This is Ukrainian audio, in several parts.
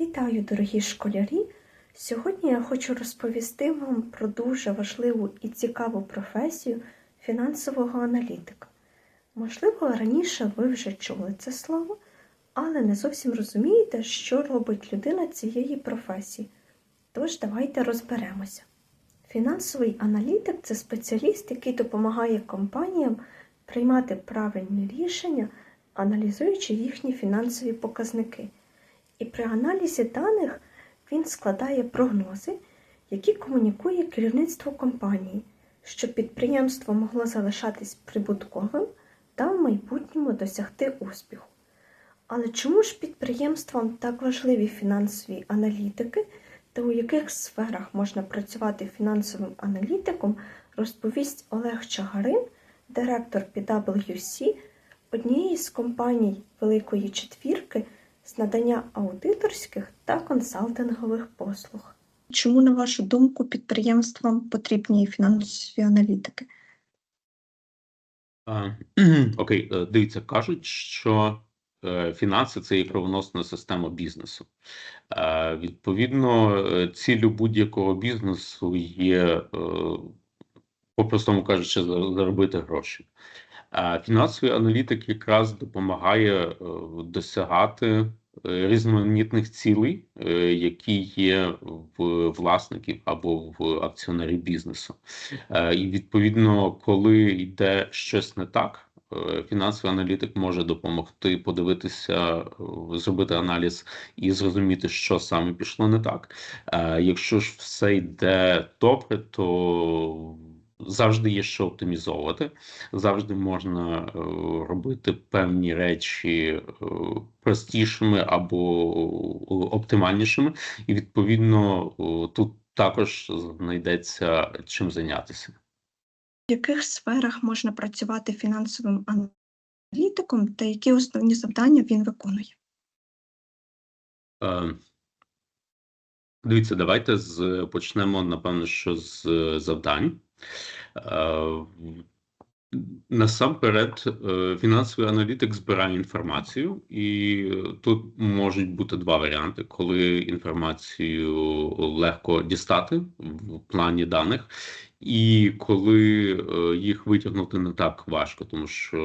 Вітаю, дорогі школярі! Сьогодні я хочу розповісти вам про дуже важливу і цікаву професію фінансового аналітика. Можливо, раніше ви вже чули це слово, але не зовсім розумієте, що робить людина цієї професії. Тож давайте розберемося. Фінансовий аналітик це спеціаліст, який допомагає компаніям приймати правильні рішення, аналізуючи їхні фінансові показники. І при аналізі даних він складає прогнози, які комунікує керівництво компанії, щоб підприємство могло залишатись прибутковим та в майбутньому досягти успіху. Але чому ж підприємствам так важливі фінансові аналітики та у яких сферах можна працювати фінансовим аналітиком, розповість Олег Чагарин, директор PwC, однієї з компаній Великої Четвірки з надання аудиторських та консалтингових послуг. Чому, на вашу думку, підприємствам потрібні фінансові аналітики? Окей, е, дивіться, кажуть, що е, фінанси це є кровоносна система бізнесу. Е, Відповідно, ціллю будь-якого бізнесу є, по-простому кажучи, за- заробити гроші. Фінансовий аналітик якраз допомагає досягати різноманітних цілей, е, які є в власників або в акціонерів бізнесу. Е, І відповідно, коли йде щось не так, е, фінансовий аналітик може допомогти подивитися, е, зробити аналіз і зрозуміти, що саме пішло не так. Е, Якщо ж все йде добре, то завжди є що оптимізовувати, завжди можна е, робити певні речі е, простішими або оптимальнішими, і відповідно тут також знайдеться чим зайнятися. В яких сферах можна працювати фінансовим аналітиком та які основні завдання він виконує? Е, Дивіться, давайте з почнемо, напевно, що з е, завдань. Е, Насамперед, е, фінансовий аналітик збирає інформацію, і тут можуть бути два варіанти, коли інформацію легко дістати в плані даних, і коли е, їх витягнути не так важко, тому що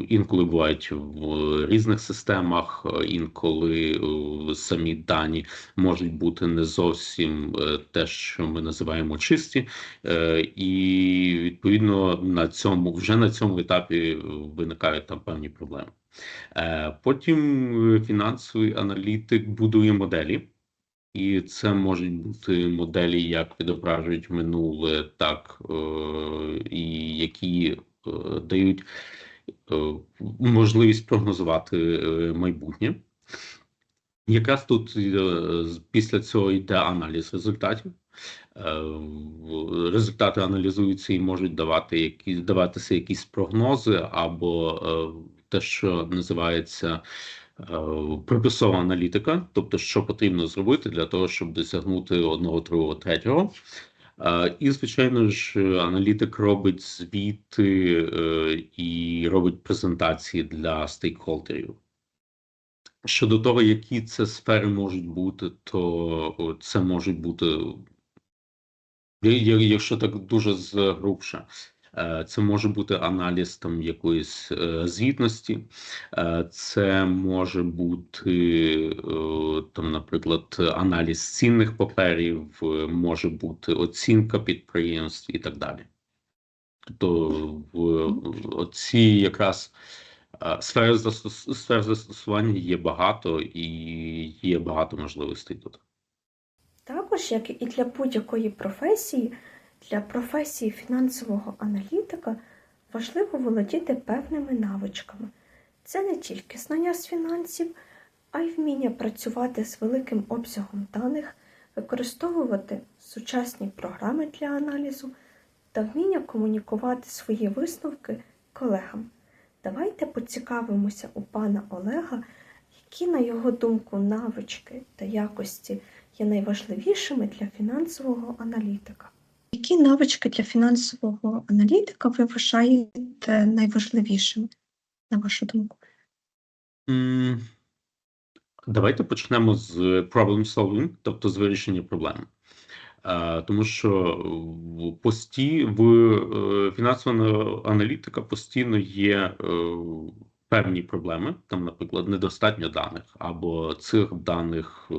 е, інколи бувають в різних системах, е, інколи самі дані можуть бути не зовсім те, що ми називаємо чисті, і відповідно на цьому вже на цьому етапі виникають там певні проблеми. Потім фінансовий аналітик будує моделі. І це можуть бути моделі, як відображують минуле, так е, і які е, дають е, можливість прогнозувати майбутнє. Якраз тут після цього йде аналіз результатів. Результати аналізуються і можуть давати якісь даватися якісь прогнози або те, що називається приписова аналітика, тобто, що потрібно зробити для того, щоб досягнути одного, другого, третього. Е, І, звичайно ж, аналітик робить звіти е, і робить презентації для стейкхолдерів. Щодо того, які це сфери можуть бути, то це можуть бути, якщо так дуже згрубше, е, це може бути аналіз там якоїсь е, звітності, е, це може бути е, там, наприклад, аналіз цінних паперів, е, може бути оцінка підприємств і так далі. Тобто в оці якраз е, сфери застос... сфер застосування є багато і є багато можливостей тут. Також, як і для будь-якої професії, для професії фінансового аналітика важливо володіти певними навичками. Це не тільки знання з фінансів, а й вміння працювати з великим обсягом даних, використовувати сучасні програми для аналізу та вміння комунікувати свої висновки колегам. Давайте поцікавимося у пана Олега, які, на його думку, навички та якості є найважливішими для фінансового аналітика. Які навички для фінансового аналітика ви вважаєте найважливішими, на вашу думку? Давайте почнемо з problem solving, тобто з вирішення проблем. Е, Тому що пості в е, фінансова аналітика постійно є е, певні проблеми. Там, наприклад, недостатньо даних, або цих даних е,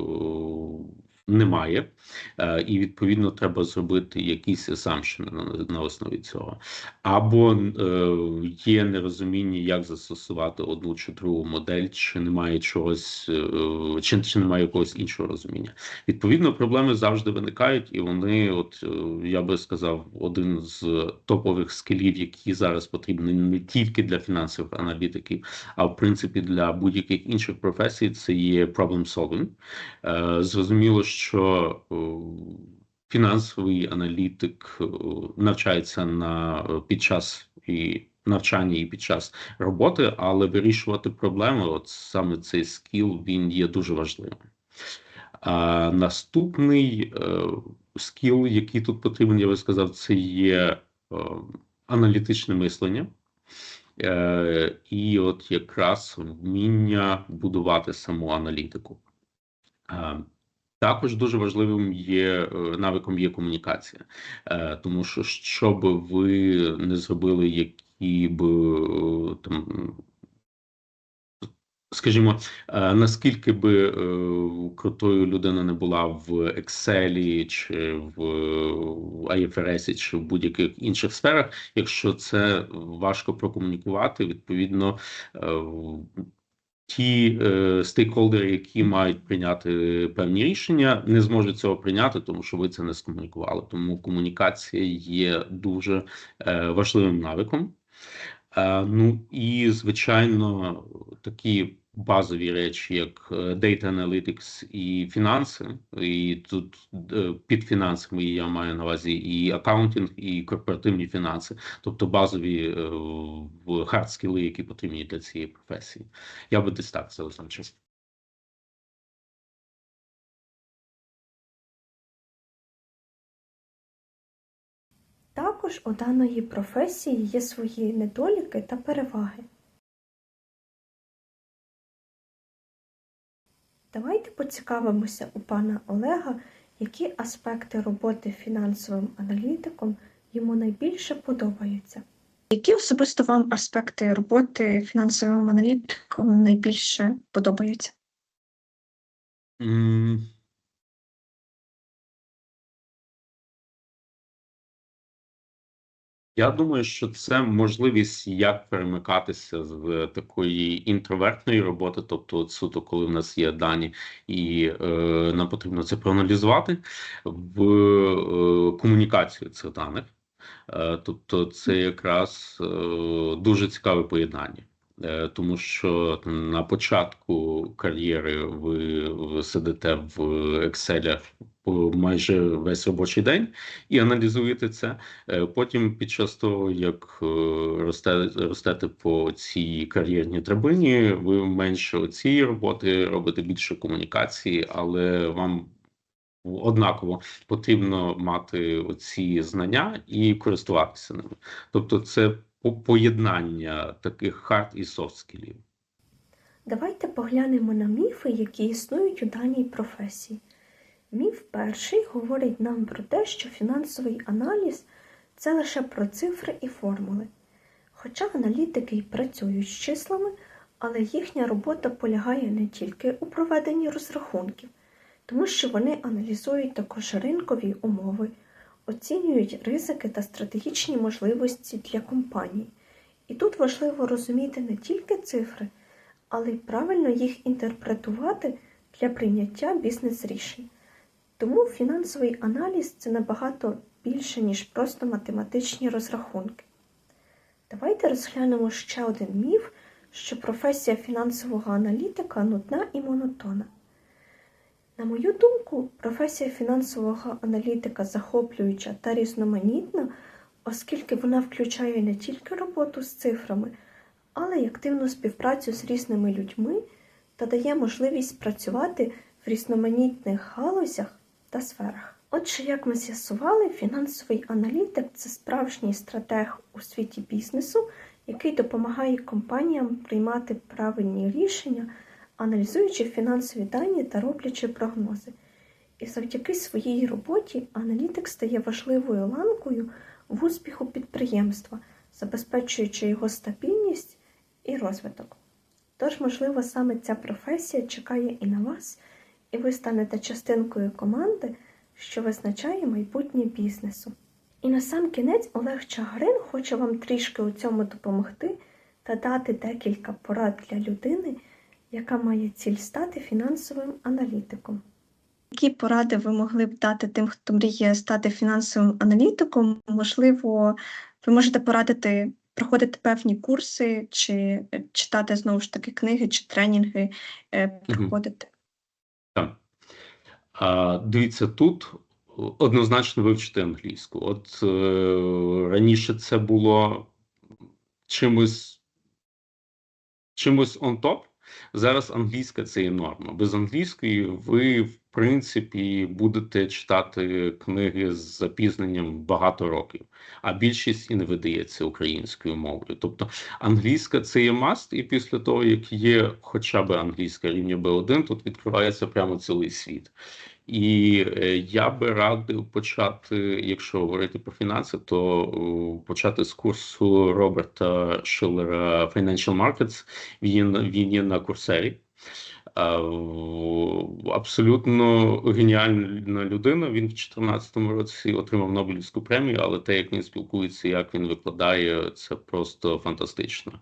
немає, Е, і відповідно треба зробити якісь assumption на, основі цього. Або е, є нерозуміння, як застосувати одну чи другу модель, чи немає чогось, е, чи, чи немає якогось іншого розуміння. Відповідно, проблеми завжди виникають, і вони, от я би сказав, один з топових скілів, які зараз потрібні не тільки для фінансових аналітиків, а в принципі для будь-яких інших професій, це є problem solving. Зрозуміло, що е, фінансовий аналітик е, навчається на під час і навчання і під час роботи, але вирішувати проблеми, от саме цей скіл, він є дуже важливим. А наступний е, скіл, який тут потрібен, я би сказав, це є е, аналітичне мислення. Е, і от якраз вміння будувати саму аналітику. Е, також дуже важливим є е, навиком є комунікація, Е, тому що що би ви не зробили, які б е, там. Скажімо, наскільки би крутою людина не була в Excel, чи в IFRS, чи в будь-яких інших сферах, якщо це важко прокомунікувати, відповідно ті е, стейкхолдери, які мають прийняти певні рішення, не зможуть цього прийняти, тому що ви це не скомунікували. Тому комунікація є дуже е, важливим навиком. Е, ну і звичайно, такі базові речі, як е, Data Analytics і фінанси, і тут е, під фінансами я маю на увазі і акаунтинг, і корпоративні фінанси, тобто базові е, хардскіли, які потрібні для цієї професії. Я би десь так це означив. Також у даної професії є свої недоліки та переваги. Давайте поцікавимося у пана Олега, які аспекти роботи фінансовим аналітиком йому найбільше подобаються. Які особисто вам аспекти роботи фінансовим аналітиком найбільше подобаються? Я думаю, що це можливість як перемикатися з такої інтровертної роботи, тобто суто, коли в нас є дані, і е, нам потрібно це проаналізувати в е, комунікацію цих даних. Е, тобто, це якраз е, дуже цікаве поєднання. Е, Тому що на початку кар'єри ви, сидите в Excel майже весь робочий день і аналізуєте це. Е, Потім, під час того, як е, росте, ростете по цій кар'єрній драбині, ви менше цієї роботи робите більше комунікації, але вам однаково потрібно мати оці знання і користуватися ними. Тобто, це поєднання таких хард і софт скілів. Давайте поглянемо на міфи, які існують у даній професії. Міф перший говорить нам про те, що фінансовий аналіз це лише про цифри і формули. Хоча аналітики й працюють з числами, але їхня робота полягає не тільки у проведенні розрахунків, тому що вони аналізують також ринкові умови, оцінюють ризики та стратегічні можливості для компаній. І тут важливо розуміти не тільки цифри, але й правильно їх інтерпретувати для прийняття бізнес-рішень. Тому фінансовий аналіз це набагато більше, ніж просто математичні розрахунки. Давайте розглянемо ще один міф, що професія фінансового аналітика нудна і монотонна. На мою думку, професія фінансового аналітика захоплююча та різноманітна, оскільки вона включає не тільки роботу з цифрами, але й активну співпрацю з різними людьми та дає можливість працювати в різноманітних галузях та сферах. Отже, як ми з'ясували, фінансовий аналітик це справжній стратег у світі бізнесу, який допомагає компаніям приймати правильні рішення, аналізуючи фінансові дані та роблячи прогнози. І завдяки своїй роботі аналітик стає важливою ланкою в успіху підприємства, забезпечуючи його стабільність і розвиток. Тож, можливо, саме ця професія чекає і на вас, і ви станете частинкою команди, що визначає майбутнє бізнесу. І на сам кінець Олег Чагарин хоче вам трішки у цьому допомогти та дати декілька порад для людини, яка має ціль стати фінансовим аналітиком. Які поради ви могли б дати тим, хто мріє стати фінансовим аналітиком? Можливо, ви можете порадити проходити певні курси, чи читати знову ж таки книги, чи тренінги е, проходити? Так. А, дивіться, тут однозначно вивчити англійську. От е, раніше це було чимось, чимось on top. Зараз англійська це є норма. Без англійської ви, в принципі, будете читати книги з запізненням багато років, а більшість і не видається українською мовою. Тобто англійська це є маст, і після того, як є хоча б англійська рівня B1, тут відкривається прямо цілий світ. І е, я би радив почати, якщо говорити про фінанси, то е, почати з курсу Роберта Шиллера Financial Markets. Він, він є на курсері. Е, Абсолютно геніальна людина. Він в 2014 році отримав Нобелівську премію, але те, як він спілкується, як він викладає, це просто фантастично.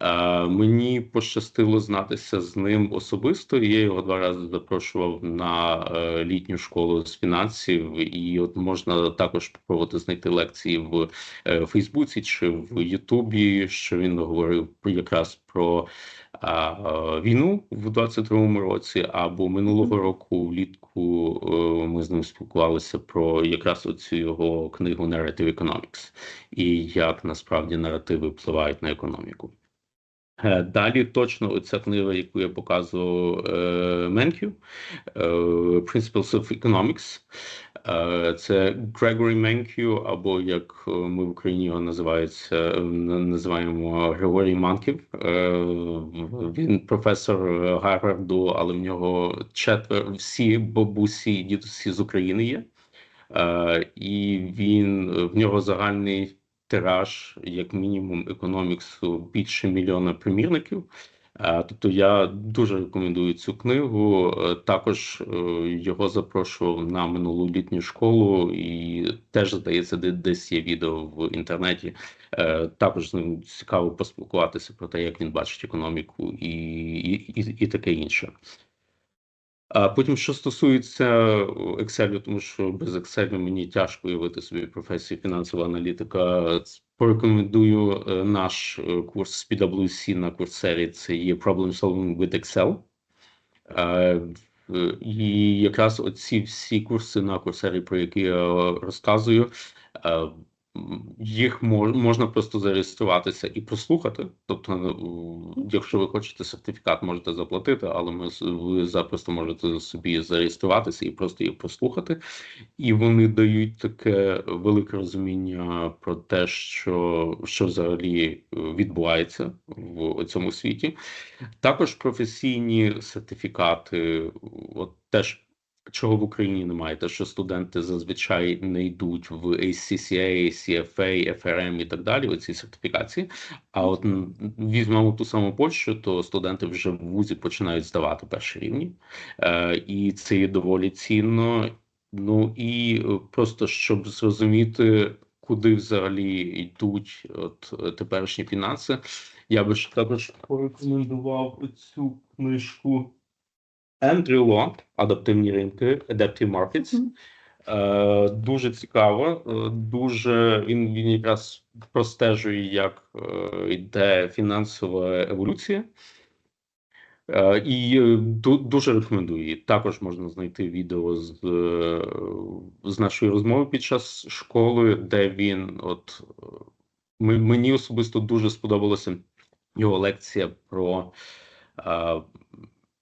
Е, Мені пощастило знатися з ним особисто. Я його два рази запрошував на е, літню школу з фінансів, і от можна також спробувати знайти лекції в Фейсбуці чи в Ютубі, що він говорив якраз про війну в 22-му році, або минулого року влітку е, ми з ним спілкувалися про якраз оцю його книгу Narrative Economics і як насправді наративи впливають на економіку. Е, Далі точно оця книга, яку я показував е, Менкю, е, Principles of Economics. Це Грегорі Менкю, або як ми в Україні його називається, називаємо Григорій Манків. Він професор Гарварду, але в нього четвер всі бабусі і дідусі з України є. І він в нього загальний тираж, як мінімум, економіксу більше мільйона примірників. Е, Тобто я дуже рекомендую цю книгу. Е, Також е, його запрошував на минулу літню школу, і теж здається, десь є відео в інтернеті. Також з ним цікаво поспілкуватися про те, як він бачить економіку і, і, і, і таке інше. А потім, що стосується Excel, тому що без Excel мені тяжко уявити собі професію фінансового аналітика. Порекомендую е, наш е, курс з PwC на курсері. Це є Problem Solving with Excel. Е, І якраз оці всі курси на курсері, про які я розказую, е, їх мож, можна просто зареєструватися і прослухати. Тобто, е, якщо ви хочете сертифікат, можете заплатити, але ми ви запросто можете собі зареєструватися і просто їх прослухати. І вони дають таке велике розуміння про те, що, що взагалі е, відбувається в цьому світі. Також професійні сертифікати, от теж. Чого в Україні немає, те, що студенти зазвичай не йдуть в ACCA, CFA, FRM і так далі, оці сертифікації. А от візьмемо ту саму Польщу, то студенти вже в вузі починають здавати перші рівні, е, і це є доволі цінно. Ну і е, просто щоб зрозуміти, куди взагалі йдуть от е, теперішні фінанси, я би ще також порекомендував цю книжку Ендрю Ло Адаптивні ринки, Adaptive Markets. Е, дуже цікаво, е, дуже він, він якраз простежує, як е, йде фінансова еволюція. Е, І ду- дуже рекомендую. Також можна знайти відео з, з нашої розмови під час школи, де він от мені особисто дуже сподобалася його лекція про е,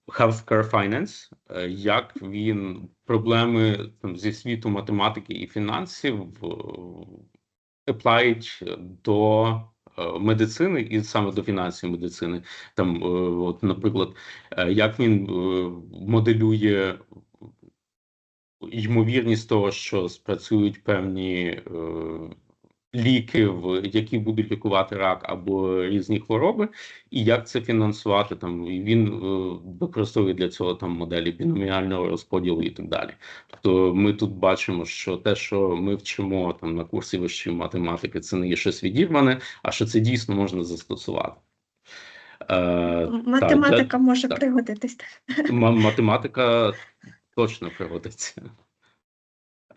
healthcare finance, е, як він проблеми там, зі світу математики і фінансів е, applied до е, медицини і саме до фінансів медицини. Там, е, от, наприклад, як він моделює ймовірність того, що спрацюють певні ліки, в які будуть лікувати рак або різні хвороби, і як це фінансувати. Там він е, використовує для цього там моделі біноміального розподілу і так далі. Тобто, ми тут бачимо, що те, що ми вчимо там на курсі вищої математики, це не є щось відірване, а що це дійсно можна застосувати. Е, Математика може так. пригодитись. Ма- математика точно пригодиться.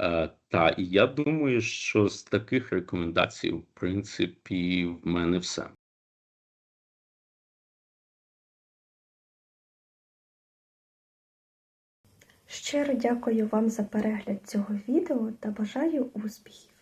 Е, та, і я думаю, що з таких рекомендацій, в принципі, в мене все. Щиро дякую вам за перегляд цього відео та бажаю успіхів!